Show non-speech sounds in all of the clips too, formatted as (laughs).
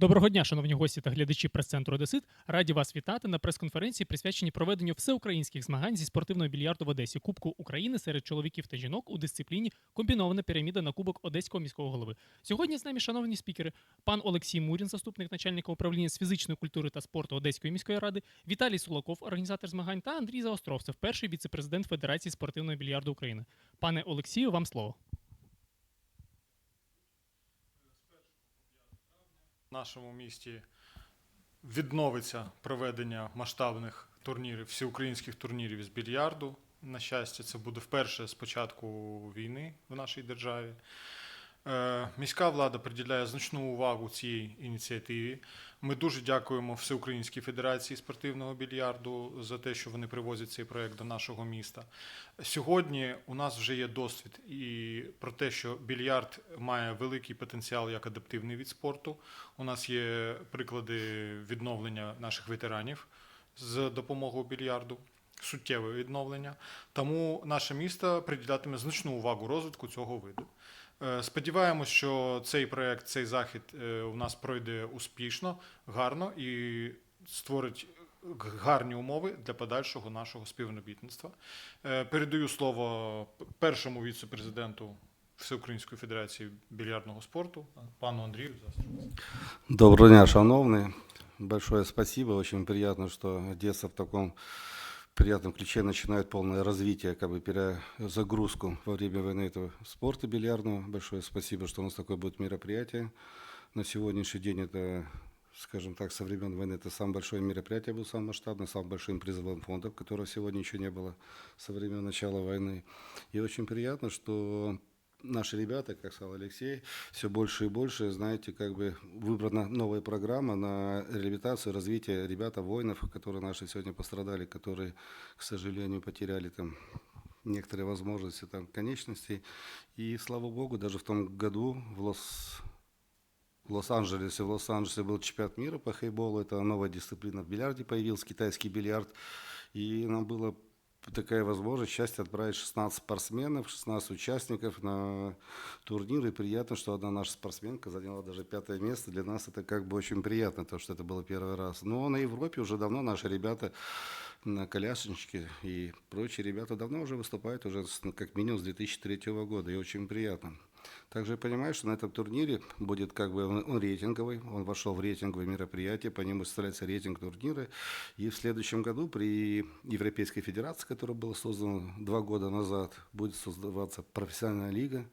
Доброго дня, шановні гості та глядачі прес-центру Одесит. Раді вас вітати на прес-конференції, присвяченій проведенню всеукраїнських змагань зі спортивного більярду в Одесі, Кубку України серед чоловіків та жінок у дисципліні комбінована піраміда на Кубок Одеського міського голови. Сьогодні з нами, шановні спікери, пан Олексій Мурін, заступник начальника управління з фізичної культури та спорту Одеської міської ради, Віталій Сулаков, організатор змагань, та Андрій Заостровцев, перший віце-президент Федерації спортивного більярду України. Пане Олексію, вам слово. Нашому місті відновиться проведення масштабних турнірів, всеукраїнських турнірів з більярду. На щастя, це буде вперше з початку війни в нашій державі. Е, Міська влада приділяє значну увагу цій ініціативі. Ми дуже дякуємо Всеукраїнській Федерації спортивного більярду за те, що вони привозять цей проект до нашого міста. Сьогодні у нас вже є досвід і про те, що більярд має великий потенціал як адаптивний від спорту. У нас є приклади відновлення наших ветеранів з допомогою більярду, суттєве відновлення. Тому наше місто приділятиме значну увагу розвитку цього виду. Е, Сподіваємось, що цей проект, цей захід е, у нас пройде успішно, гарно і створить гарні умови для подальшого нашого співробітництва. Е, Передаю слово першому віце-президенту Всеукраїнської Федерації більярдного спорту, пану Андрію. Доброго дня, шановные. Большое спасибо. Очень приятно, что Одесса в таком приятном ключе начинает полное развитие, как бы перезагрузку во время войны этого спорта бильярдного. Большое спасибо, что у нас такое будет мероприятие. На сегодняшний день это, скажем так, со времен войны это самое большое мероприятие было, самое масштабное, самым большим призовым фондом, которого сегодня еще не было со времен начала войны. И очень приятно, что наши ребята, как сказал Алексей, все больше и больше, знаете, как бы выбрана новая программа на реабилитацию, развитие ребята, воинов, которые наши сегодня пострадали, которые, к сожалению, потеряли там некоторые возможности там конечностей. И слава богу, даже в том году в Лос в Лос-Анджелесе, в Лос-Анджелесе был чемпионат мира по хейболу, это новая дисциплина в бильярде появилась, китайский бильярд, и нам было такая возможность, счастье отправить 16 спортсменов, 16 участников на турнир. И приятно, что одна наша спортсменка заняла даже пятое место. Для нас это как бы очень приятно, то, что это было первый раз. Но на Европе уже давно наши ребята на колясочнике и прочие ребята давно уже выступают, уже как минимум с 2003 года. И очень приятно. Также я понимаю, что на этом турнире будет как бы он, он рейтинговый, он вошел в рейтинговое мероприятие, по нему составляется рейтинг турнира. И в следующем году при Европейской Федерации, которая была создана два года назад, будет создаваться профессиональная лига.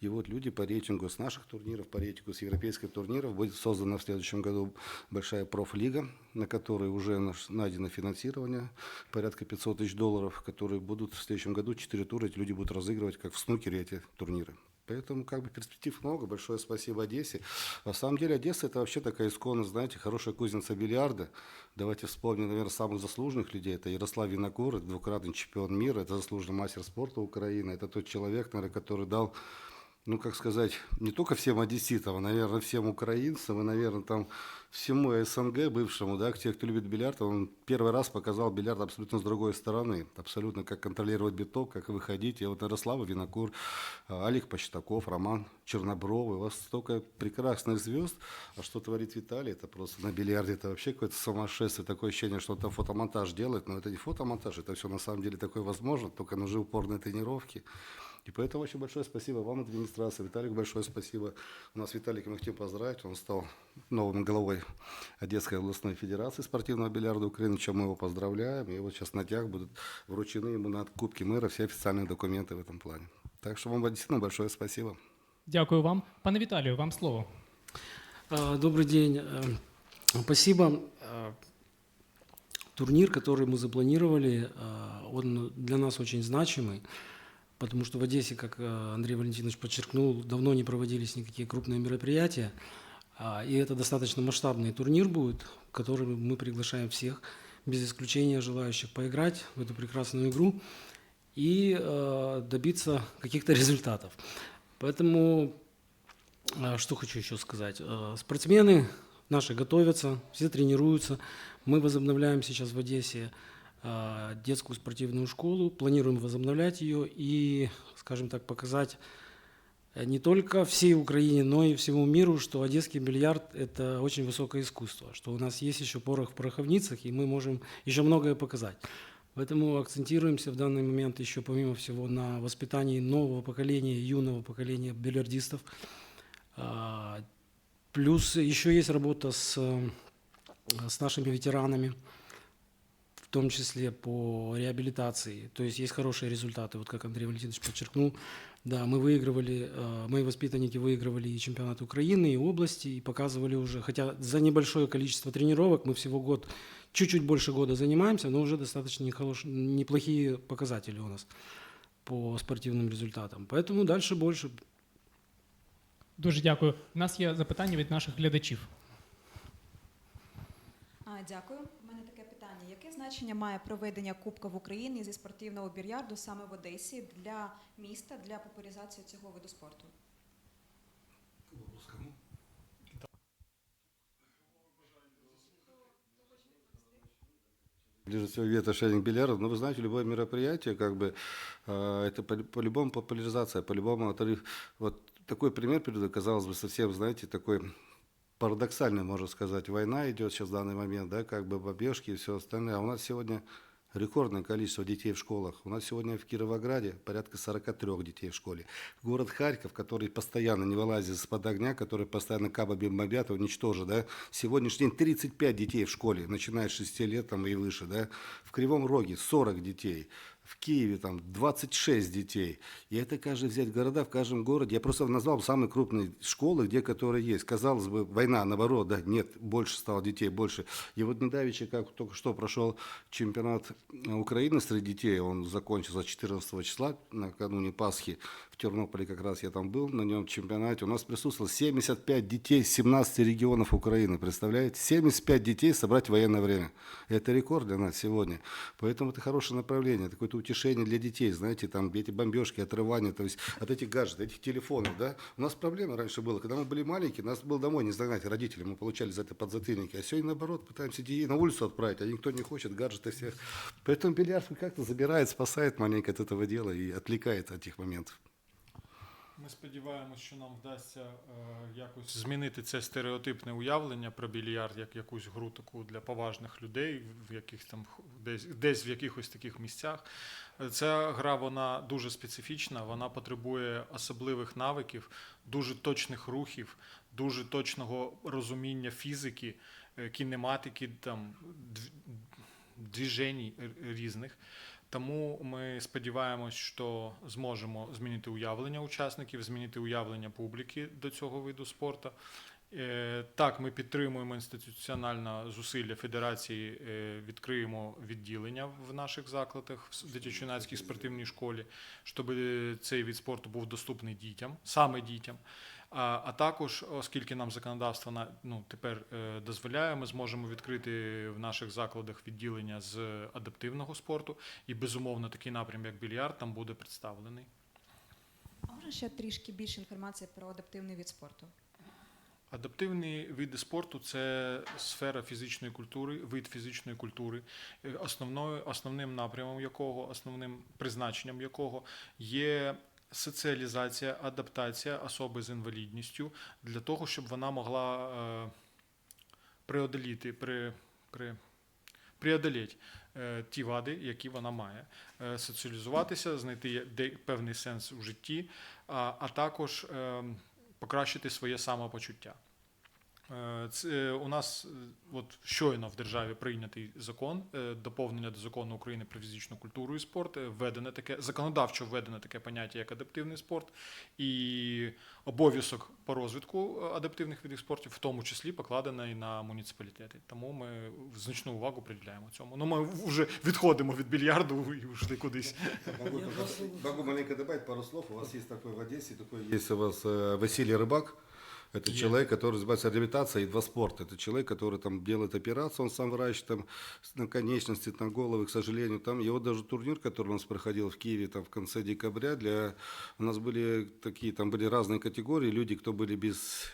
И вот люди по рейтингу с наших турниров, по рейтингу с европейских турниров будет создана в следующем году большая профлига, на которой уже найдено финансирование, порядка 500 тысяч долларов, которые будут в следующем году, 4 тура эти люди будут разыгрывать, как в снукере эти турниры. Поэтому как бы перспектив много. Большое спасибо Одессе. На самом деле Одесса это вообще такая исконная, знаете, хорошая кузница бильярда. Давайте вспомним, наверное, самых заслуженных людей. Это Ярослав Винокур, двукратный чемпион мира, это заслуженный мастер спорта Украины. Это тот человек, наверное, который дал ну, как сказать, не только всем одесситам, а, наверное, всем украинцам и, наверное, там всему СНГ бывшему, да, те, кто любит бильярд, он первый раз показал бильярд абсолютно с другой стороны, абсолютно как контролировать биток, как выходить. И вот Ярослава Винокур, Алик Почтаков, Роман Чернобровый, у вас столько прекрасных звезд, а что творит Виталий, это просто на бильярде, это вообще какое-то сумасшествие, такое ощущение, что он там фотомонтаж делает, но это не фотомонтаж, это все на самом деле такое возможно, только нужны упорные тренировки. И поэтому очень большое спасибо вам, администрация. Виталик, большое спасибо. У нас Виталик, мы хотим поздравить. Он стал новым главой Одесской областной федерации спортивного бильярда Украины, чем мы его поздравляем. И вот сейчас на днях будут вручены ему на Кубке мэра все официальные документы в этом плане. Так что вам действительно большое спасибо. Дякую вам. Пане Віталію, вам слово. А, Добрый день. Э, Спасибо. А, Турнир, который мы запланировали, а, он для нас очень значимый, потому что в Одессе, как э, Андрей Валентинович подчеркнул, давно не проводились никакие крупные мероприятия. А, И это достаточно масштабный турнир будет, в который мы приглашаем всех, без исключения желающих поиграть в эту прекрасную игру и э, добиться каких-то результатов. Поэтому а, Что хочу еще сказать. Э, Спортсмены наши готовятся, все тренируются. Мы возобновляем сейчас в Одессе детскую спортивную школу, планируем возобновлять ее и, скажем так, показать э, не только всей Украине, но и всему миру, что одесский бильярд – это очень высокое искусство, что у нас есть еще порох в пороховницах, и мы можем еще многое показать. Поэтому акцентируемся в данный момент еще, помимо всего, на воспитании нового поколения, юного поколения бильярдистов. А, Плюс еще есть работа с, э, с нашими ветеранами, том числе по реабилитации. То есть есть хорошие результаты, вот как Андрей Валентинович подчеркнул. Да, мы выигрывали, э, мои воспитанники выигрывали и чемпионат Украины, и области, и показывали уже, хотя за небольшое количество тренировок, мы всего год, чуть-чуть больше года занимаемся, но уже достаточно нехорош- неплохие показатели у нас по спортивным результатам. Поэтому дальше больше. Дуже дякую. У нас є запитання від наших глядачів. А, Дякую. значення має проведення Кубка в Україні зі спортивного більярду саме в Одесі для міста для популяризації цього виду спорту? Ближе всего имеет отношение к бильярду. Но вы знаете, любое мероприятие, как бы, э, это по- по-любому популяризация, по-любому отрыв. Вот такой пример приведу, казалось бы, совсем, знаете, такой парадоксальный, можно сказать. Война идет сейчас в данный момент, да, как бы бомбежки и все остальное. А у нас сегодня рекордное количество детей в школах. У нас сегодня в Кировограде порядка 43 детей в школе. Город Харьков, который постоянно не вылазит из-под огня, который постоянно кабами бомбят, уничтожит, да. Сегодняшний день 35 детей в школе, начиная с 6 лет там, и выше, да. В Кривом Роге 40 детей. В Киеве там 26 детей. И это, каждый взять города, в каждом городе. Я просто назвал самые крупные школы, где которые есть. Казалось бы, война, наоборот, да, нет, больше стало детей, больше. И вот недавеча, как только что прошел чемпионат э, Украины среди детей, он закончился 14 числа, накануне Пасхи, в Тернополе как раз я там был, на нем чемпионате. У нас присутствовало 75 детей из 17 регионов Украины, представляете? 75 детей собрать в военное время. Это рекорд для нас сегодня. Поэтому это хорошее направление, это какое-то утешение для детей, знаете, там эти бомбежки, отрывания, то есть от этих гаджетов, этих телефонов, да. У нас проблема раньше была, когда мы были маленькие, нас было домой не загнать родители, мы получали за это подзатыльники. А сегодня наоборот, пытаемся детей на улицу отправить, а никто не хочет, гаджеты всех. Поэтому бильярд как-то забирает, спасает маленько от этого дела и отвлекает от этих моментов. Ми сподіваємось, що нам вдасться е, якось змінити це стереотипне уявлення про більярд як якусь гру таку для поважних людей, в яких там десь, десь в якихось таких місцях. Ця гра вона дуже специфічна, вона потребує особливих навиків, дуже точних рухів, дуже точного розуміння фізики, е, кінематики, там дв- движень різних. Тому ми сподіваємось, що зможемо змінити уявлення учасників, змінити уявлення публіки до цього виду спорту. Е, Так, ми підтримуємо інституціональне зусилля Федерації, е, відкриємо відділення в наших закладах в дитячо-юнацькій спортивній школі, щоб цей від спорту був доступний дітям, саме дітям. А, а також, оскільки нам законодавство на ну тепер е, дозволяє, ми зможемо відкрити в наших закладах відділення з адаптивного спорту, і безумовно такий напрям, як більярд, там буде представлений. А може ще трішки більше інформації про адаптивний від спорту? Адаптивні види спорту це сфера фізичної культури, вид фізичної культури, е, основною, основним напрямом якого, основним призначенням якого є соціалізація, адаптація особи з інвалідністю для того, щоб вона могла е, преодоліти, при, при, преодолеть е, ті вади, які вона має, е, соціалізуватися, знайти де, певний сенс у житті, а, а також е, покращити своє самопочуття. Е, Це у нас е, от щойно в державі прийнятий закон, е, доповнення до закону України про фізичну культуру і спорт, е, введене таке законодавчо введене таке поняття як адаптивний спорт, і обов'язок по розвитку е, адаптивних видів спорту, в тому числі покладений на муніципалітети. Тому ми значну увагу приділяємо цьому. Ну ми вже відходимо від більярду і вже кудись. Могу, маленько добавить пару слов. У вас есть такой в Одессе, такой есть у вас э, Василий Рыбак. Это Есть. человек, который занимается реабилитацией и два спорта. Это человек, который там делает операцию, он сам врач, там с- на конечности, на головы, к сожалению. Там его даже турнир, который у нас проходил в Киеве там в конце декабря, для у нас были такие, там были разные категории, люди, кто были без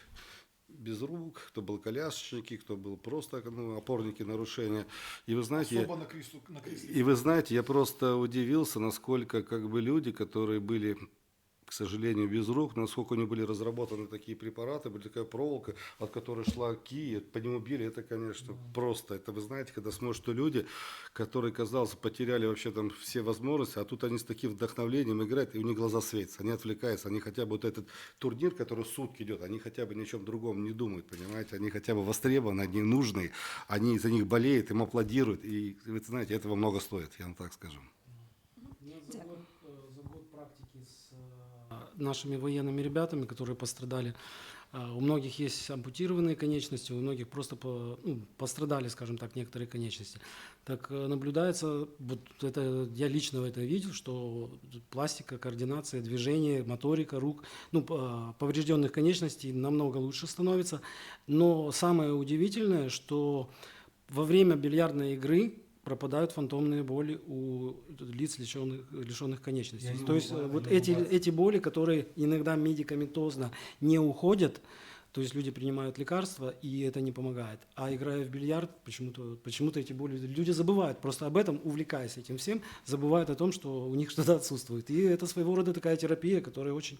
без рук, кто был колясочники, кто был просто ну, опорники нарушения. И вы знаете, я- Особо на кріслу на кріслі. и вы знаете, я просто удивился, насколько как бы люди, которые были к сожалению, без рук. Насколько у них были разработаны такие препараты, была такая проволока, от которой шла ки, по нему били, это, конечно, просто. Это вы знаете, когда смотришь, что люди, которые, казалось, потеряли вообще там все возможности, а тут они с таким вдохновлением играют, и у них глаза светятся, они отвлекаются, они хотя бы вот этот турнир, который сутки идет, они хотя бы ни о чем другом не думают, понимаете, они хотя бы востребованы, они нужны, они за них болеют, им аплодируют, и вы знаете, этого много стоит, я вам так скажу. У нас за год, э, за год практики с э, нашими военными ребятами, которые пострадали. Э, У многих есть ампутированные конечности, у многих просто по- ну, пострадали, скажем так, некоторые конечности. Так э, наблюдается, вот это я лично это видел, что пластика, координация, движение, моторика рук, ну, э, поврежденных конечностей намного лучше становится. Но самое удивительное, что во время бильярдной игры пропадают фантомные боли у лиц, лишенных, лишенных конечностей. То есть э, вот эти, эти боли, которые иногда медикаментозно не уходят, то есть люди принимают лекарства, и это не помогает. А играя в бильярд, почему-то почему эти боли... Люди забывают просто об этом, увлекаясь этим всем, забывают о том, что у них (laughs) что-то отсутствует. И это своего рода такая терапия, которая очень,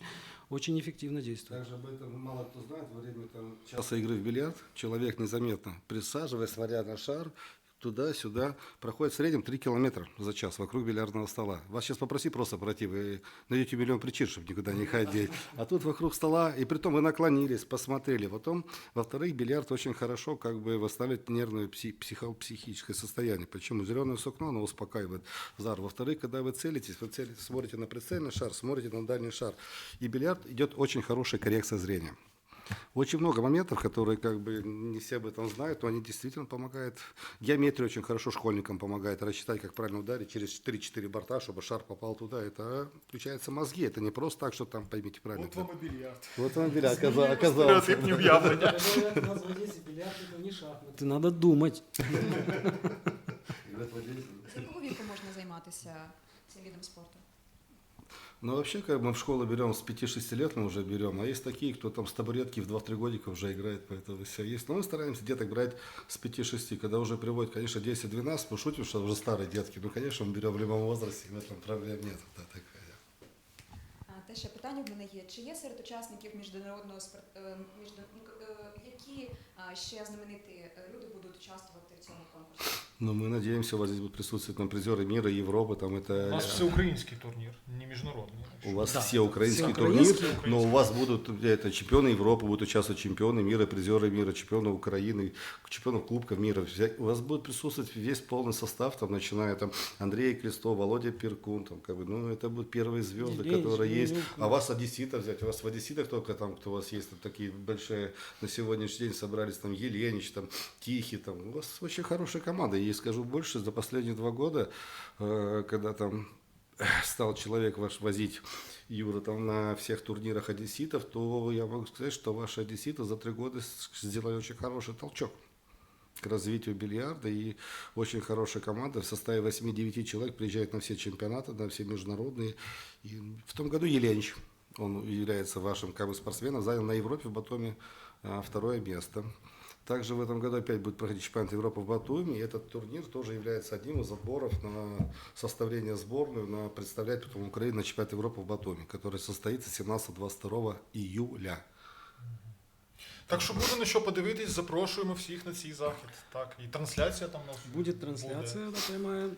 очень эффективно действует. Также об этом мало кто знает. Во время там, часа игры в бильярд человек незаметно присаживаясь, смотря на шар, туда-сюда, проходит в среднем 3 километра за час вокруг бильярдного стола. Вас сейчас попроси просто пройти, вы найдете миллион причин, чтобы никуда не ходить. А тут вокруг стола, и при том вы наклонились, посмотрели. Потом, во-вторых, бильярд очень хорошо как бы восстанавливает нервное пси- психо- психическое состояние. Почему? Зеленое сукно, оно успокаивает зар. Во-вторых, когда вы целитесь, вы целитесь, смотрите на прицельный шар, смотрите на дальний шар. И бильярд идет очень хорошая коррекция зрения. Очень много моментов, которые как бы не все об этом знают, но они действительно помогают. Геометрия очень хорошо школьникам помогает рассчитать, как правильно ударить через 3-4 борта, чтобы шар попал туда. Это включаются мозги. Это не просто так, что там, поймите правильно. От вам і більярд. Вот он бильярд оказа- оказался. Стереотипні уявлення. У нас в Одессе бильярд это не шахматы. (laughs) Надо думать. (laughs) (laughs) З якого віку можна займатися цим видом спорту? Ну, вообще, как мы в школу берем с 5-6 лет, мы уже берем, а есть такие, кто там с табуретки в 2-3 годика уже играет, поэтому все есть. Но мы стараемся деток брать с 5-6, когда уже приводят, конечно, 10-12, мы шутим, что уже старые детки, ну, конечно, мы берем в любом возрасте, в этом проблем нет. Да, такая. А, Те ще питання в мене є. Чи є серед учасників міжнародного спорт, е, міжна- ну, к- е, які а, ще знамениті е, люди будуть участвувати в цьому конкурсі? Ну, мы надеемся, у вас здесь будут присутствовать там призеры мира, Европы, там У это... нас всеукраїнський турнір, не міжнародний. У вас Да, все это украинский все турнир, украинские. но у вас будут это чемпионы Европы, будут участвовать чемпионы мира, призеры мира, чемпионы Украины, чемпионов Кубков мира. Вся- У вас будет присутствовать весь полный состав, там, начиная там Андрей Крестов, Володя Перкун, там, как бы, ну, это будут первые звезды, Евгений которые есть. А вас одесситов взять, у вас в одесситах только там, кто у вас есть, там, такие большие, на сегодняшний день собрались, там, Еленич, там, Тихий, там, у вас очень хорошая команда. И скажу больше, за последние два года, э, когда там (clears throat) стал человек ваш возить Юра там на всех турнирах одесситов, то я могу сказать, что ваши одесситы за три года сделали очень хороший толчок к развитию бильярда и очень хорошая команда в составе 8-9 человек приезжает на все чемпионаты, на все международные. И в том году Еленич, он является вашим как бы, спортсменом, занял на Европе в Батуми а, второе место. Также в этом году опять будет проходить чемпионат Европы в Батуми. И этот турнир тоже является одним из отборов на составление сборную, на представлять потом Украину на чемпионат Европы в Батуми, который состоится 17-22 июля. Так що буде на що подивитись, запрошуємо всіх на цей захід. Так, і трансляція там у нас Будет трансляция, да, прямая.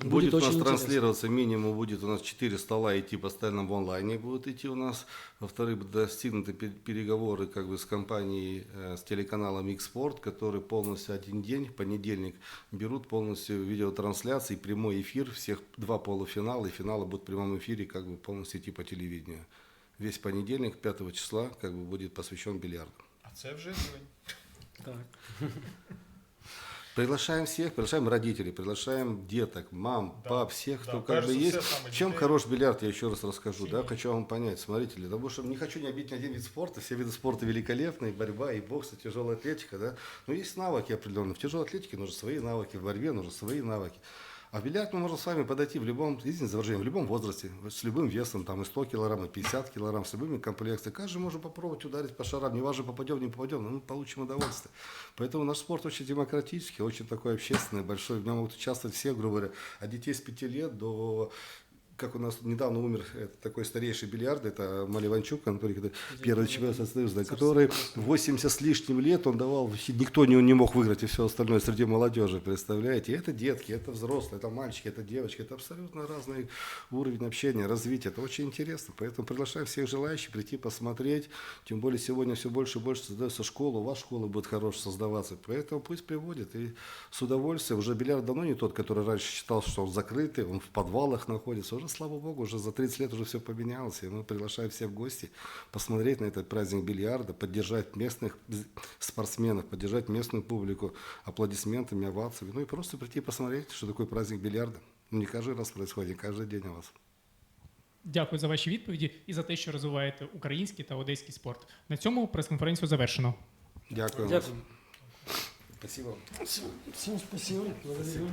Будет, у нас очень интересно. транслироваться минимум, будет у нас 4 стола идти постоянно в онлайне будут идти у нас. Во-вторых, будут достигнуты пе- переговоры как бы с компанией, э, с телеканалом Xport, который полностью один день, в понедельник, берут полностью видеотрансляции, прямой эфир, всех два полуфинала, и финалы будут в прямом эфире как бы полностью идти по телевидению. Весь понедельник, 5 числа, как бы будет посвящен бильярду. А це вже рівень. Так. Приглашаем всех, приглашаем родителей, приглашаем деток, мам, Да, пап, всех, да, кто как бы есть. чем детей. хорош бильярд, я еще раз расскажу, да, Сильнее. хочу вам понять, смотрите, для того, чтобы не хочу не обидеть ни один вид спорта, все виды спорта великолепны, и борьба, и бокс, и тяжелая атлетика, да, но есть навыки определенные, в тяжелой атлетике нужны свои навыки, в борьбе нужны свои навыки. А в бильярд мы можем с вами подойти в любом, выражение, в любом возрасте, с любым весом, там и 100 килограмм, и 50 килограмм, с любыми комплекциями. Каждый может попробовать ударить по шарам, неважно, попадем, не попадем, но мы получим удовольствие. Поэтому наш спорт очень демократический, очень такой общественный, большой, в нем могут участвовать все, грубо говоря, от детей с 5 лет до как у нас недавно умер такой старейший бильярд, это Маливанчук, Анатолий, который первый чемпион Союза, который 80 с лишним лет он давал, никто не, не мог выиграть и все остальное среди молодежи, представляете? Это детки, это взрослые, это мальчики, это девочки, это абсолютно разный уровень общения, развития. Это очень интересно. Поэтому приглашаю всех желающих прийти посмотреть. Тем более сегодня все больше и больше создается школа, у вас школа будет хорошая создаваться. Поэтому пусть приводит. И с удовольствием. Уже бильярд давно не тот, который раньше считал, что он закрытый, он в подвалах находится. Уже, слава богу, уже за 30 лет уже все поменялось. И мы приглашаем всех в гости посмотреть на этот праздник бильярда, поддержать местных спортсменов, поддержать местную публику аплодисментами, овациями. Ну и просто прийти посмотреть, что такое праздник бильярда. Ну, не каждый раз происходит, каждый день у вас. Дякую за ваші відповіді і за те, що розвиваєте український та одеський спорт. На цьому прес-конференцію завершено. Дякую. вам. Дякую. Спасибо. Всем спасибо. Благодарю.